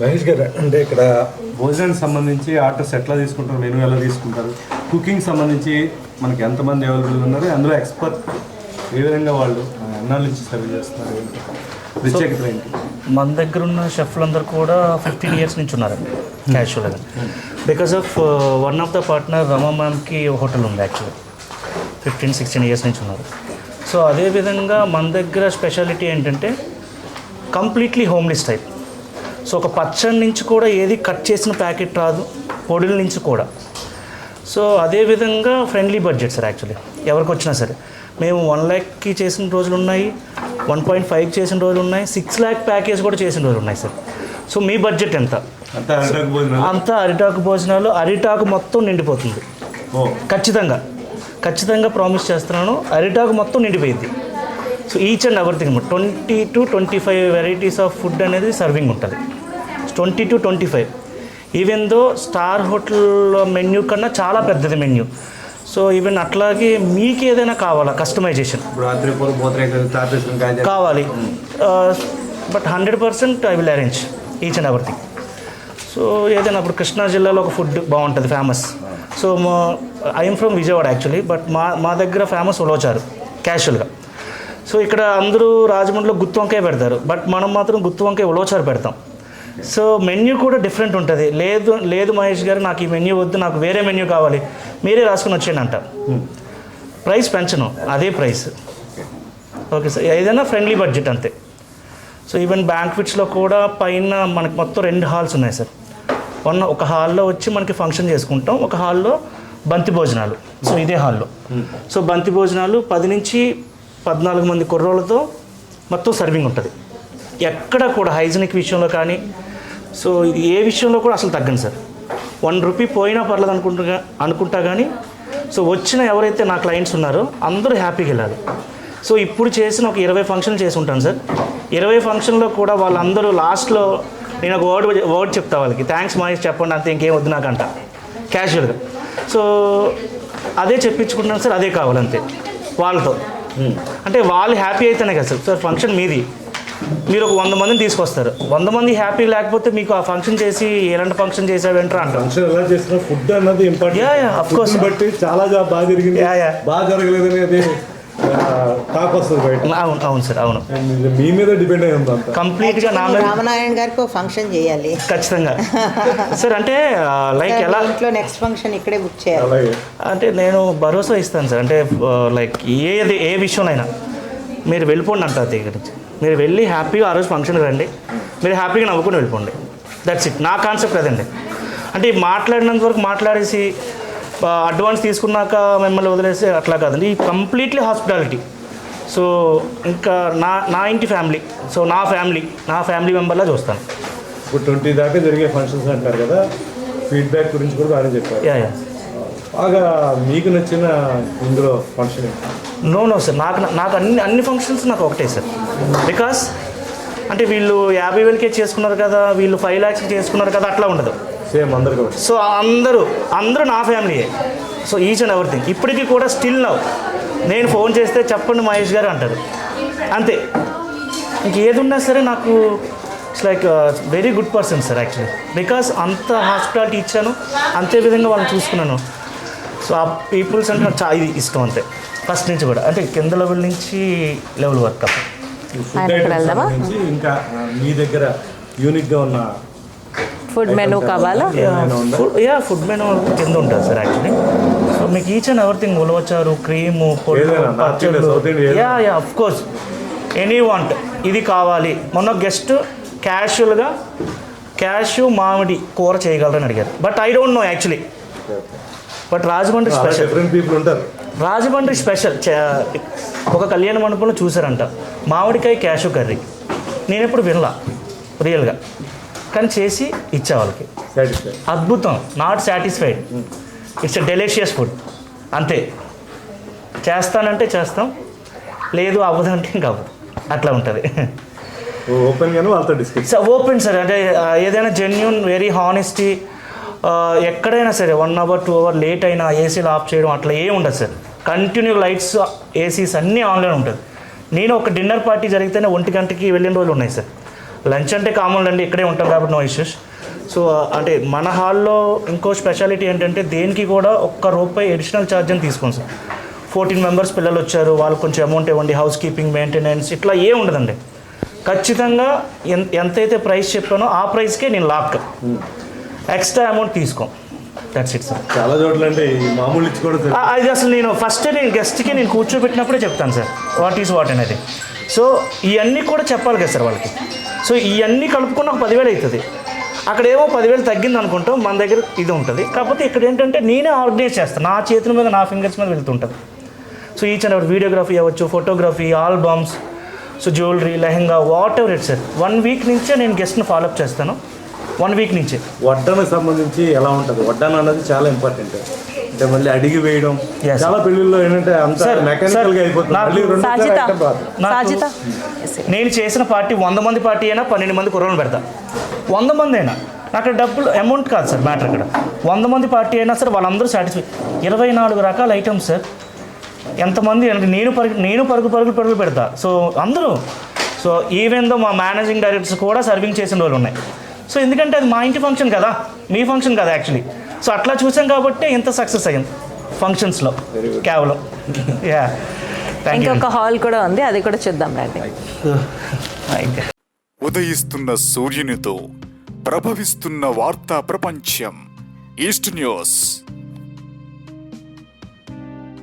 మహేష్ గారు అంటే ఇక్కడ భోజనానికి సంబంధించి ఆర్డర్స్ ఎట్లా తీసుకుంటారు మెనూ ఎలా తీసుకుంటారు కుకింగ్ సంబంధించి మనకి ఎంతమంది అవైలబుల్ ఉన్నారు అందులో ఎక్స్పర్ట్ ఏ విధంగా వాళ్ళు ఎన్నాళ్ళ నుంచి సర్వ్ చేస్తున్నారు? ప్రత్యేకత ఏంటి? మన దగ్గర ఉన్న షెఫ్లందరూ కూడా ఫిఫ్టీన్ ఇయర్స్ నుంచి ఉన్నారండి క్యాషువల్గా because of one of the partner Rama మ్యామ్కి hotel ఉంది యాక్చువల్లీ ఫిఫ్టీన్ సిక్స్టీన్ ఇయర్స్ నుంచి ఉన్నారు. సో అదేవిధంగా మన దగ్గర స్పెషాలిటీ ఏంటంటే కంప్లీట్లీ హోమ్లీ స్టైల్ సో ఒక పచ్చడి నుంచి కూడా ఏది కట్ చేసిన ప్యాకెట్ రాదు పొడుల నుంచి కూడా. సో అదేవిధంగా ఫ్రెండ్లీ బడ్జెట్ సార్ యాక్చువల్లీ ఎవరికి వచ్చినా సరే. మేము వన్ ల్యాక్కి చేసిన రోజులు ఉన్నాయి వన్ పాయింట్ ఫైవ్ చేసిన రోజులు ఉన్నాయి సిక్స్ ల్యాక్ ప్యాకేజ్ కూడా చేసిన రోజులు ఉన్నాయి సార్. సో మీ బడ్జెట్ ఎంత? అంతా అరటాకు భోజనాలు? అరిటాకు మొత్తం నిండిపోతుంది. ఖచ్చితంగా ఖచ్చితంగా ప్రామిస్ చేస్తున్నాను అరిటాకు మొత్తం నిండిపోయింది. So each and everything twenty two twenty five varieties of food అనేది సర్వింగ్ ఉంటుంది. Twenty two twenty five. Even though star hotel menu కన్నా చాలా పెద్దది మెన్యూ సో ఈవెన్ అట్లాగే మీకు ఏదైనా కావాలా కస్టమైజేషన్ కావాలి. But hundred percent I will arrange each and everything so ఏదైనా ఇప్పుడు కృష్ణా జిల్లాలో ఒక ఫుడ్ బాగుంటుంది ఫేమస్ సో మా I'm from Vijayawada actually but మా మా దగ్గర ఫేమస్ ఉలవచారు క్యాషువల్గా సో ఇక్కడ అందరూ రాజమండ్రిలో గుత్తి వంకాయ పెడతారు బట్ మనం మాత్రం గుత్తి వంకాయ ఉలవచారు పెడతాం. సో మెన్యూ కూడా డిఫరెంట్ ఉంటుంది. లేదు లేదు మహేష్ గారు నాకు ఈ మెన్యూ వద్దు నాకు వేరే మెన్యూ కావాలి. మీరే రాసుకుని వచ్చేయండి అంట. ప్రైస్ పెంచను. అదే ప్రైస్ ఓకే సార్ ఏదైనా ఫ్రెండ్లీ బడ్జెట్ అంతే. సో ఈవెన్ బ్యాంక్విట్స్లో కూడా పైన మనకి మొత్తం రెండు హాల్స్ ఉన్నాయి సార్ వన్ ఒక హాల్లో వచ్చి మనకి ఫంక్షన్ చేసుకుంటాం. ఒక హాల్లో బంతి భోజనాలు. సో ఇదే హాల్లో సో బంతి భోజనాలు పది నుంచి పద్నాలుగు మంది కుర్రోళ్ళతో మొత్తం సర్వింగ్ ఉంటుంది. ఎక్కడ కూడా హైజీనిక్ విషయంలో కానీ సో ఇది ఏ విషయంలో కూడా అసలు తగ్గండి సార్. వన్ రూపీ పోయినా పర్లేదు అనుకుంటా అనుకుంటా కానీ సో వచ్చిన ఎవరైతే నా క్లయింట్స్ ఉన్నారో అందరూ హ్యాపీగా వెళ్ళాలి. సో ఇప్పుడు చేసిన ఒక ఇరవై ఫంక్షన్లు చేసి ఉంటాను సార్. ఇరవై ఫంక్షన్లో కూడా వాళ్ళందరూ లాస్ట్లో నేను ఒక వర్డ్ వర్డ్ చెప్తా వాళ్ళకి. థ్యాంక్స్ మహేష్ చెప్పండి అంతే ఇంకేం వద్దు నాకంట క్యాజువల్గా. సో అదే చెప్పించుకుంటున్నాను సార్ అదే కావాలంతే వాళ్ళతో. అంటే వాళ్ళు హ్యాపీ అయితేనే కదా సార్. సార్ ఫంక్షన్ మీది. మీరు ఒక వంద మందిని తీసుకొస్తారు. వంద మంది హ్యాపీ లేకపోతే మీకు ఆ ఫంక్షన్ చేసి ఎలాంటి ఫంక్షన్ చేసావేంటారు అంటారు ఫంక్షన్ ఎలా చేసినా ఫుడ్ అన్నది ఇంపార్టెంట్ course. బట్టి చాలా జా- బాగా జరిగింది. బాగా జరగలేదు అనేది టాక్ వస్తుంది బయట. అవును అవును సార్ అవును. మీ మీద డిపెండ్ అయి ఉంది నా మీద రామనారాయణ గారికి ఫంక్షన్ చేయాలి. ఖచ్చితంగా. సార్ అంటే లైక్ ఎలా ఇంట్లో నెక్స్ట్ ఫంక్షన్ ఇక్కడే బుక్ చేయాలి. అంటే నేను భరోసా ఇస్తాను సార్. అంటే లైక్ ఏది ఏ విషయంలో మీరు వెళ్ళిపోండి అంటారు దగ్గర నుంచి. మీరు వెళ్ళి హ్యాపీగా ఆ రోజు ఫంక్షన్కి రండి. మీరు హ్యాపీగా నవ్వుకుని వెళ్ళిపోండి. దట్స్ ఇట్ నా కాన్సెప్ట్ అదండి. అంటే మాట్లాడినంత వరకు మాట్లాడేసి అడ్వాన్స్ తీసుకున్నాక మిమ్మల్ని వదిలేసి అట్లా కాదండి. ఈ కంప్లీట్లీ హాస్పిటాలిటీ. సో ఇంకా నా నా ఇంటి ఫ్యామిలీ. సో నా ఫ్యామిలీ నా ఫ్యామిలీ మెంబర్లా చూస్తాను. ఇప్పుడు ట్వంటీ దాకా జరిగే ఫంక్షన్స్ అంటారు కదా ఫీడ్బ్యాక్ గురించి కూడా బాగానే చెప్పారు. Yeah yeah. బాగా మీకు నచ్చిన ఇందులో ఫంక్షన్ నో నో సార్. నాకు నాకు అన్ని అన్ని ఫంక్షన్స్ నాకు ఒకటే సార్. బికాస్ అంటే వీళ్ళు యాభై వేలకే చేసుకున్నారు కదా వీళ్ళు ఫైవ్ ల్యాక్స్ చేసుకున్నారు కదా అట్లా ఉండదు. సేమ్ ఒకటి సో అందరూ అందరూ నా ఫ్యామిలీయే సో ఈచ్ అండ్ ఎవ్రీథింగ్ ఇప్పటికీ కూడా స్టిల్ నవ్ నేను ఫోన్ చేస్తే చెప్పండి మహేష్ గారు అంటారు. అంతే. ఇంక ఏది ఉన్నా సరే నాకు it's like very good person sir actually because అంత హాస్పిటాలిటీ ఇచ్చాను అంతే విధంగా వాళ్ళని చూసుకున్నాను. సో ఆ పీపుల్స్ అంటే నాకు చాలా ఇష్టం అంతే. ఫస్ట్ నుంచి కూడా. అంటే కింద లెవెల్ నుంచి level work up food items ఇంకా మీ దగ్గర యూనిక్గా ఉన్న ఫుడ్ మెనూ కావాలా? యా ఫుడ్ మెనూ కింద ఉంటుంది సార్ యాక్చువల్లీ సో మీకు each and everything ulavacharu cream yeah yeah of course any want ఇది కావాలి. మొన్న గెస్ట్ క్యాషువల్గా క్యాషు మామిడి కూర చేయగలరని అడిగారు. But I don't know actually but Rajahmundry special different people ఉంటారు. రాజమండ్రి స్పెషల్ ఒక కళ్యాణ మండపంలో చూసారంట మామిడికాయ క్యాషు కర్రీ. నేను ఎప్పుడు వినలా రియల్గా. కానీ చేసి ఇచ్చా వాళ్ళకి. అద్భుతం. Not satisfied it's a delicious food అంతే. చేస్తానంటే చేస్తాం. లేదు అవ్వదంటే ఇంకా అవ్వదు. అట్లా ఉంటుంది. Open open sir. అంటే ఏదైనా జెన్యున్ వెరీ హానెస్టీ ఎక్కడైనా సరే one hour two hour late అయినా ఏసీలు ఆఫ్ చేయడం అట్లా ఏం ఉండదు సార్. కంటిన్యూ లైట్స్ ఏసీస్ అన్నీ ఆన్లైన్ ఉంటుంది. నేను ఒక డిన్నర్ పార్టీ జరిగితేనే ఒంటి గంటకి వెళ్ళిన రోజులు ఉన్నాయి సార్. లంచ్ అంటే కామన్ అండి ఇక్కడే ఉంటాం కాబట్టి నో ఇష్యూస్ సో అంటే మన హాల్లో ఇంకో స్పెషాలిటీ ఏంటంటే దేనికి కూడా ఒక్క రూపాయి అడిషనల్ ఛార్జ్ అని తీసుకోండి సార్. ఫోర్టీన్ మెంబర్స్ పిల్లలు వచ్చారు వాళ్ళు కొంచెం అమౌంట్ ఇవ్వండి హౌస్ కీపింగ్ మెయింటెనెన్స్ ఇట్లా ఏ ఉండదండి. ఖచ్చితంగా ఎంతైతే ప్రైస్ చెప్పానో ఆ ప్రైస్కే నేను లాక్ ఎక్స్ట్రా అమౌంట్ తీసుకో. దట్స్ ఇట్ సార్ చాలా చోట్ల అంటే మామూలు ఇచ్చి కూడా ఆ, అది అసలు నేను ఫస్ట్ నేను గెస్ట్కి నేను కూర్చోబెట్టినప్పుడే చెప్తాను సార్ వాట్ ఈజ్ వాట్ అనేది. సో ఇవన్నీ కూడా చెప్పాలి కదా సార్ వాళ్ళకి. సో ఇవన్నీ కలుపుకున్న ఒక పదివేలు అవుతుంది అక్కడ ఏమో పదివేలు తగ్గింది అనుకుంటాం మన దగ్గర ఇది ఉంటుంది. కాకపోతే ఇక్కడ ఏంటంటే నేనే ఆర్గనైజ్ చేస్తాను నా చేతుల మీద నా ఫింగర్స్ మీద వెళ్తుంటుంది. So each and ever videography అవ్వచ్చు photography albums so jewellery lehenga what ever it sir one week నుంచే నేను గెస్ట్ని ఫాలోఅప్ చేస్తాను. వన్ వీక్ నుంచే. వడ్డనకు సంబంధించి ఎలా ఉంటుంది? వడ్డన అన్నది చాలా ఇంపార్టెంట్ అంటే మళ్ళీ అడిగి వేయడం. చాలా పెళ్ళిల్లో ఏంటంటే అంత మెకానికల్గా అయిపోతుంది. నాకు నాకు- నేను చేసిన పార్టీ వంద మంది పార్టీ అయినా పన్నెండు మంది కుర్రలు పెడతా. వంద మంది అయినా. అక్కడ డబ్బులు అమౌంట్ కాదు సార్ మ్యాటర్ ఇక్కడ వంద మంది పార్టీ అయినా సరే వాళ్ళందరూ సాటిస్ఫై ఇరవై నాలుగు రకాల ఐటమ్స్ సార్ ఎంతమంది అంటే నేను పరుగు నేను పరుగు పరుగులు పరుగులు పెడతా. సో అందరూ. సో ఈవెన్ దో మా మేనేజింగ్ డైరెక్టర్స్ కూడా సర్వింగ్ చేసిన రోజులు ఉన్నాయి. సో ఎందుకంటే అది మా ఇంటి ఫంక్షన్ కదా మీ ఫంక్షన్ కదా యాక్చువల్లీ సో అట్లా చూసాం కాబట్టి ఇంత సక్సెస్ అయ్యింది ఫంక్షన్స్లో కేవలం. యా ఇంకొక హాల్ కూడా ఉంది అది కూడా చూద్దాం రండి. ఉదయిస్తున్న సూర్యునితో ప్రభవిస్తున్న వార్తా ప్రపంచం ఈస్ట్ న్యూస్